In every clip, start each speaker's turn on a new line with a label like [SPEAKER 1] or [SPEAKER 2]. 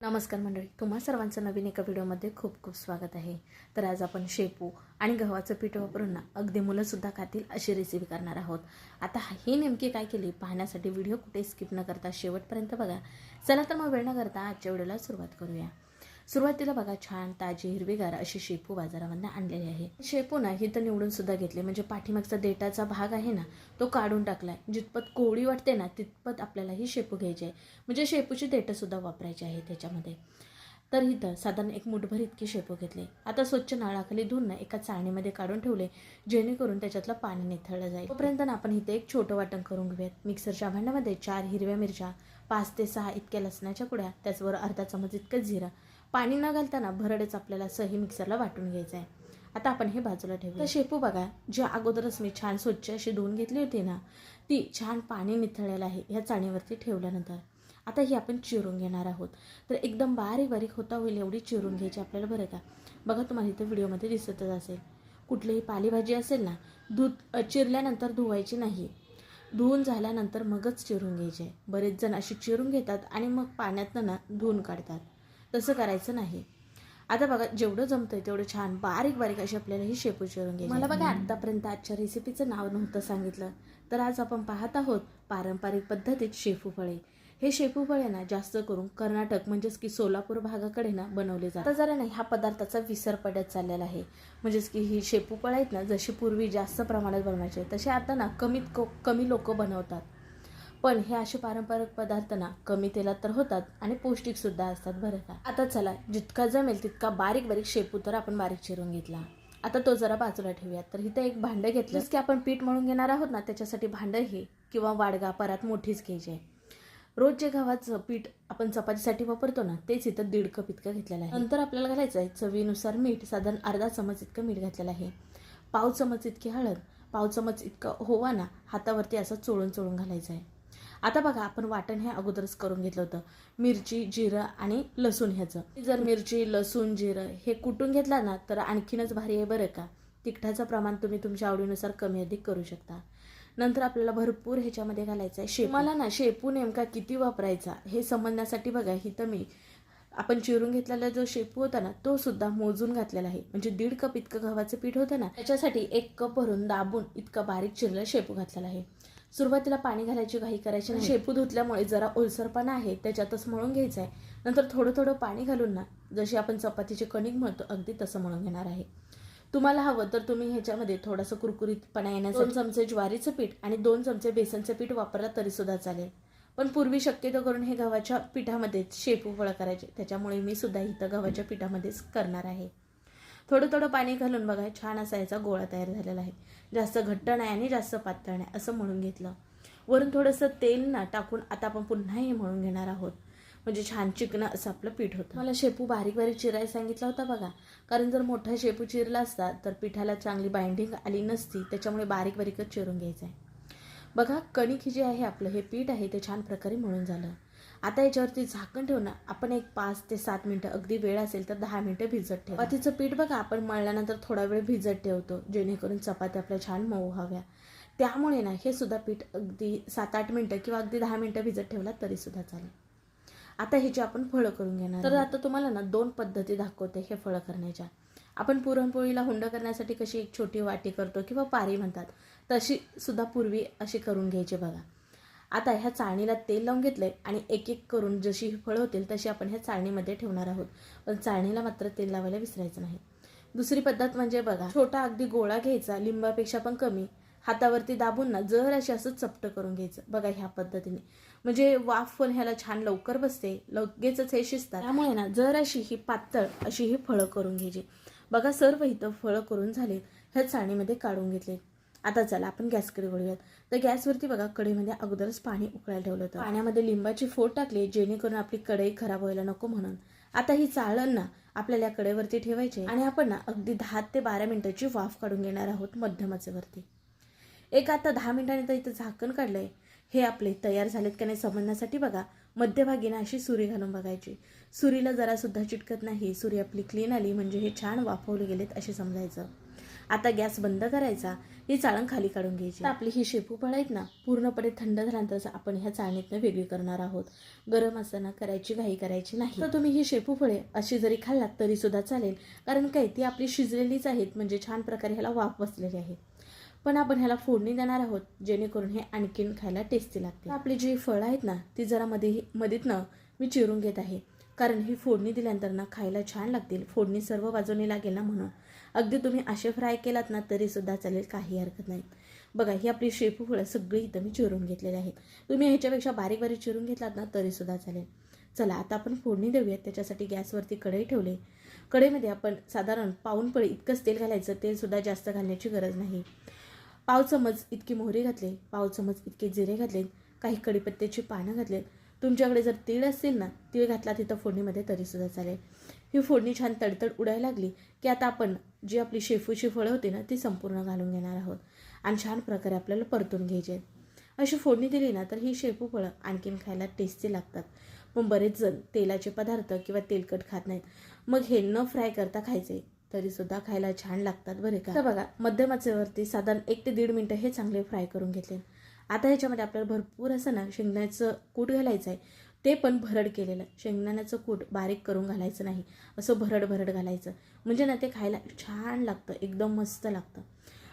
[SPEAKER 1] नमस्कार मंडळी तुम्हा सर्वांचं नवीन एका व्हिडिओमध्ये खूप खूप स्वागत आहे. तर आज आपण शेपू आणि गव्हाचं पीठ वापरून ना अगदी मुलंसुद्धा खातील अशी रेसिपी करणार आहोत. आता ही नेमकी काय केली पाहण्यासाठी व्हिडिओ कुठे स्किप न करता शेवटपर्यंत बघा. चला तर मग वेळ न करता आजच्या व्हिडिओला सुरुवात करूया. सुरुवातीला बघा छान ताजी हिरवीगार अशी शेपू बाजारामधनं आणलेली आहे. शेपू ना ही तर निवडून सुद्धा घेतले. म्हणजे पाठीमागचा देटाचा भाग आहे ना तो काढून टाकलाय. जितपत कोळी वाटते ना तितपत आपल्याला ही शेपू घ्यायची आहे. म्हणजे शेपूची देठं सुद्धा वापरायची आहे त्याच्यामध्ये. तर इथं साधारण एक मुठभर इतकी शेपू घेतले. आता स्वच्छ नाळाखाली धुवून ना एका चाळणीमध्ये काढून ठेवले जेणेकरून त्याच्यातलं पाणी निथळलं जाईल. तोपर्यंत ना आपण इथे एक छोटं वाटण करून घेऊयात. मिक्सरच्या भांड्यामध्ये चार हिरव्या मिरच्या पाच ते सहा इतक्या लसणाच्या कुड्या त्याचबरोबर अर्धा चमच इतकं जिरं पाणी न घालताना भरडेच आपल्याला सही मिक्सरला वाटून घ्यायचं आहे. आता आपण हे बाजूला ठेवू तर शेपू बघा ज्या अगोदरच मी छान स्वच्छ अशी धुवून घेतली होती ना ती छान पाणी निथळलेलं आहे ह्या चाणीवरती ठेवल्यानंतर. आता ही आपण चिरून घेणार आहोत. तर एकदम बारीक बारीक होता होईल एवढी चिरून घ्यायची आपल्याला बरं का? बघा तुम्हाला इथं व्हिडिओमध्ये दिसतच असेल. कुठलीही पालेभाजी असेल ना दूध चिरल्यानंतर धुवायची नाही. धुवून झाल्यानंतर मगच चिरून घ्यायचे. बरेच जण अशी चिरून घेतात आणि मग पाण्यातनं ना धुवून काढतात. तसं करायचं नाही. आता बघा जेवढं जमतंय तेवढं छान बारीक बारीक अशी आपल्याला ही शेपू चिरून घ्यायची. मला बघा आतापर्यंत आजच्या रेसिपीचं नाव नव्हतं सांगितलं. तर आज आपण पाहत आहोत पारंपरिक पद्धतीत शेपू फळे. हे शेपू फळे ना जास्त करून कर्नाटक म्हणजेच की सोलापूर भागाकडे ना बनवले जातात. आता जरा नाही ह्या पदार्थाचा विसर पडत चाललेला आहे. म्हणजेच की ही शेपू फळं आहेत ना जशी पूर्वी जास्त प्रमाणात बनवायचे तसे आता ना कमीत कमी लोक बनवतात. पण हे असे पारंपरिक पदार्थ ना कमी तेलात तर होतात आणि पौष्टिक सुद्धा असतात बरं का. आता चला जितका जमेल तितका बारीक बारीक शेपू तर आपण बारीक चिरून घेतला. आता तो जरा बाजूला ठेवूयात. तर इथं एक भांडं घेतलं की आपण पीठ मळून घेणार आहोत ना त्याच्यासाठी भांडं हे किंवा वाडगा परात मोठीच घ्यायची आहे. रोज जे गव्हाचं पीठ आपण चपातीसाठी वापरतो ना तेच इथं दीड कप इतकं घेतलेलं आहे. नंतर आपल्याला घालायचं आहे चवीनुसार मीठ साधारण अर्धा चमच इतकं मीठ घातलेलं आहे. पाव चमच इतकी हळद पाव चमच इतकं होवा ना हातावरती असं चोळून चोळून घालायचं आहे. आता बघा आपण वाटण हे अगोदरच करून घेतलं होतं. मिरची जिरं आणि लसूण ह्याचं. जर मिरची लसूण जिरं हे कुटून घेतला ना तर आणखीनच भारी आहे बरं का. तिखटाचं प्रमाण तुम्ही तुमच्या आवडीनुसार कमी अधिक करू शकता. नंतर आपल्याला भरपूर ह्याच्यामध्ये घालायचं आहे शेप. मला ना शेपू नेमका किती वापरायचा हे समजण्यासाठी बघा इथं मी आपण चिरून घेतलेला जो शेपू होता ना तो सुद्धा मोजून घातलेला आहे. म्हणजे दीड कप इतकं गव्हाचं पीठ होतं ना त्याच्यासाठी एक कप भरून दाबून इतकं बारीक चिरलं शेपू घातलेला आहे. सुरुवातीला पाणी घालायची घाई करायची नाही शेपू धुतल्यामुळे जरा ओलसरपणा आहे त्याच्यातच मळून घ्यायचं आहे नंतर थोडं थोडं पाणी घालून ना जशी आपण चपातीची कणिक म्हणतो अगदी तसं मळून घेणार आहे. तुम्हाला हवं तर तुम्ही ह्याच्यामध्ये थोडंसं कुरकुरीतपणा येण्यासाठी दोन चमचे ज्वारीचं पीठ आणि दोन चमचे बेसनचं पीठ वापरला तरी सुद्धा चालेल. पण पूर्वी शक्यतो करून हे गव्हाच्या पिठामध्ये शेपू फळं करायचे त्याच्यामुळे मी सुद्धा इथं गव्हाच्या पिठामध्येच करणार आहे. थोडं थोडं पाणी घालून बघा छान असा याचा गोळा तयार झालेला आहे. जास्त घट्ट नाही आणि जास्त पातळ नाही असं म्हणून घेतलं. वरून थोडंसं तेल ना टाकून आता आपण पुन्हा हे म्हणून घेणार आहोत. म्हणजे छान चिकनं असं आपलं पीठ होतं. मला शेपू बारीक बारीक चिरायला सांगितला होता बघा. कारण जर मोठा शेपू चिरला असता तर पिठाला चांगली बाइंडिंग आली नसती त्याच्यामुळे बारीक बारीकच चिरून घ्यायचं आहे बघा कणिक ही जी आहे आपलं हे पीठ आहे ते छान प्रकारे म्हणून झालं. आता याच्यावरती झाकण ठेवणं आपण एक पाच ते सात मिनटं अगदी वेळ असेल तर दहा मिनटं भिजत ठेवा. चपातीचं पीठ बघा आपण मळल्यानंतर थोडा वेळ भिजत ठेवतो जेणेकरून चपात्या आपल्या छान मऊ व्हाव्या. त्यामुळे ना हे सुद्धा पीठ अगदी सात आठ मिनटं किंवा अगदी दहा मिनटं भिजत ठेवला तरी सुद्धा चालेल. आता ह्याची आपण फळं करून घेणार तर आता तुम्हाला ना दोन पद्धती दाखवते हे फळं करण्याच्या. आपण पुरणपोळीला हुंड करण्यासाठी कशी एक छोटी वाटी करतो किंवा पारी म्हणतात तशी सुद्धा पूर्वी अशी करून घ्यायची बघा. आता ह्या चाळणीला तेल लावून घेतलं आहे आणि एक एक करून जशी ही फळं होतील तशी आपण ह्या चाळणीमध्ये ठेवणार आहोत. पण चाळणीला मात्र तेल लावायला विसरायचं नाही. दुसरी पद्धत म्हणजे बघा छोटा अगदी गोळा घ्यायचा लिंबापेक्षा पण कमी हातावरती दाबून ना जर अशी असं चपट करून घ्यायचं. बघा ह्या पद्धतीने. म्हणजे वाफ पण ह्याला छान लवकर बसते लगेचच हे शिजतात. त्यामुळे ना जर अशी ही पातळ अशी ही फळं करून घ्यायची. बघा सर्व इथं फळं करून झाले ह्या चाळणीमध्ये काढून घेतले आता चला आपण गॅसकडे वळूयात. तर गॅसवरती बघा कढईमध्ये अगोदरच पाणी उकळायला ठेवलं होतं. पाण्यामध्ये लिंबाची फोड टाकली जेणेकरून आपली कढई खराब व्हायला नको म्हणून. आता ही चाळण ना आपल्याला या कढईवरती ठेवायची आणि आपण ना अगदी दहा ते बारा मिनिटाची वाफ काढून घेणार आहोत मध्यमाचेवरती. एक आता दहा मिनिटांनी तर इथं झाकण काढलंय. हे आपले तयार झालेत का नाही समजण्यासाठी बघा. मध्यभागी ना अशी सुरी घालून बघायची. सुरीला जरासुद्धा चिटकत नाही. सुरी आपली क्लीन आली म्हणजे हे छान वाफवले गेलेत असे समजायचं. आता गॅस बंद करायचा ही चाळण खाली काढून घ्यायची. तर आपली ही शेपू फळ आहेत ना पूर्णपणे थंड झाल्यानंतर आपण ह्या चाळणीतनं वेगळी करणार आहोत. गरम असताना करायची घाई करायची नाही. तर तुम्ही ही शेपू फळे अशी जरी खाल्लात तरी सुद्धा चालेल. कारण काय ती आपली शिजलेलीच आहेत म्हणजे छान प्रकारे ह्याला वाफ बसलेली आहे. पण आपण ह्याला फोडणी देणार आहोत जेणेकरून हे आणखीन खायला टेस्टी लागते. आपली जी फळं आहेत ना ती जरा मध्ये मधीतनं मी चिरून घेत आहे. कारण ही फोडणी दिल्यानंतर ना खायला छान लागतील. फोडणी सर्व बाजूने लागेल ना म्हणून. अगदी तुम्ही असे फ्राय केलात ना तरी सुद्धा चालेल काही हरकत नाही. बघा ही आपली शेपू फळं सगळी इथं मी चिरून घेतलेली आहेत. तुम्ही ह्याच्यापेक्षा बारीक बारीक चिरून घेतलात ना तरी सुद्धा चालेल. चला आता आपण फोडणी देऊयात. त्याच्यासाठी गॅसवरती कढई ठेवले. कढईमध्ये आपण साधारण पाऊन पळी इतकंच तेल घालायचं. तेलसुद्धा जास्त घालण्याची गरज नाही. पाव चमच इतकी मोहरी घातले. पाव चमच इतके जिरे घातले. काही कडीपत्त्याची पानं घातलेत तुमच्याकडे जर तीळ असतील ना तीळ घातला तिथं फोडणीमध्ये तरीसुद्धा चालेल. ही फोडणी छान तडतड उडायला लागली की आता आपण जी आपली शेपूची फळं होती ना ती संपूर्ण घालून घेणार आहोत. आणि छान प्रकारे आपल्याला परतून घ्यायचे अशी फोडणी दिली ना तर ही शेपू फळं आणखीन खायला टेस्टी लागतात. पण बरेच जण तेलाचे पदार्थ किंवा तेलकट खात नाहीत. मग हे न फ्राय करता खायचे तरी सुद्धा खायला छान लागतात बरे का? बघा मध्यम आचेवरती साधारण एक ते दीड मिनटं हे चांगले फ्राय करून घेतले. आता ह्याच्यामध्ये आपल्याला भरपूर असं ना शेंगदाण्याचं कूट घालायचं आहे ते पण भरड केलेलं. शेंगदाण्याचं कूट बारीक करून घालायचं नाही. असं भरड भरड घालायचं. म्हणजे ना ते खायला छान लागतं. एकदम मस्त लागतं.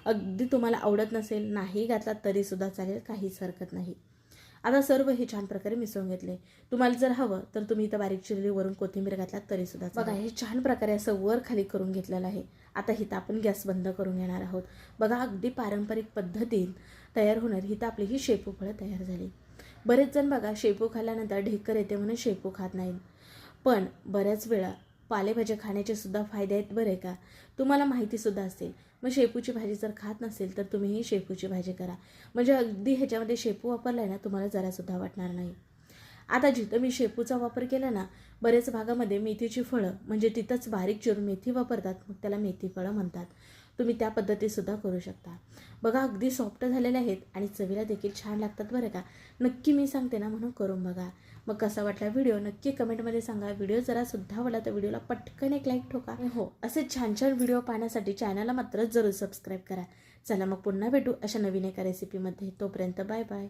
[SPEAKER 1] अगदी तुम्हाला आवडत नसेल नाही घातला तरीसुद्धा चालेल. काहीच हरकत नाही. आता सर्व हे छान प्रकारे मिसळून घेतले. तुम्हाला जर हवं तर तुम्ही इथं बारीक चिरली वरून कोथिंबीर घातलात तरी सुद्धा बघा हे छान प्रकारे असं वर खाली करून घेतलेलं आहे. आता हिथं आपण गॅस बंद करून घेणार आहोत. बघा अगदी पारंपरिक पद्धतीत तयार होणार. हिथं आपली ही शेपू फळं तयार झाली. बरेच जण बघा शेपू खाल्ल्यानंतर ढेकर येते म्हणून शेपू खात नाहीत. पण बऱ्याच वेळा पालेभाज्या खाण्याचे सुद्धा फायदे आहेत बरे का? तुम्हाला माहितीसुद्धा असेल. मग शेपूची भाजी जर खात नसेल तर तुम्हीही शेपूची भाजी करा. म्हणजे अगदी ह्याच्यामध्ये शेपू वापरला आहे ना तुम्हाला जरासुद्धा वाटणार नाही. आता जिथं मी शेपूचा वापर केला ना बरेच भागामध्ये मेथीची फळं म्हणजे तिथंच बारीक चिरून मेथी वापरतात मग त्याला मेथी फळं म्हणतात. तुम्ही त्या पद्धतीसुद्धा करू शकता. बघा अगदी सॉफ्ट झालेले आहेत आणि चवीला देखील छान लागतात बरं का. नक्की मी सांगते ना म्हणून करून बघा. मग कसा वाटला व्हिडिओ नक्की कमेंटमध्ये सांगा. व्हिडिओ जरा सुद्धा आवडला तर व्हिडिओला पटकन एक लाईक ठोका. हो. असे छान छान व्हिडिओ पाहण्यासाठी चॅनलला मात्र जरूर सबस्क्राईब करा. चला मग पुन्हा भेटू अशा नवीन एका रेसिपीमध्ये तोपर्यंत बाय बाय.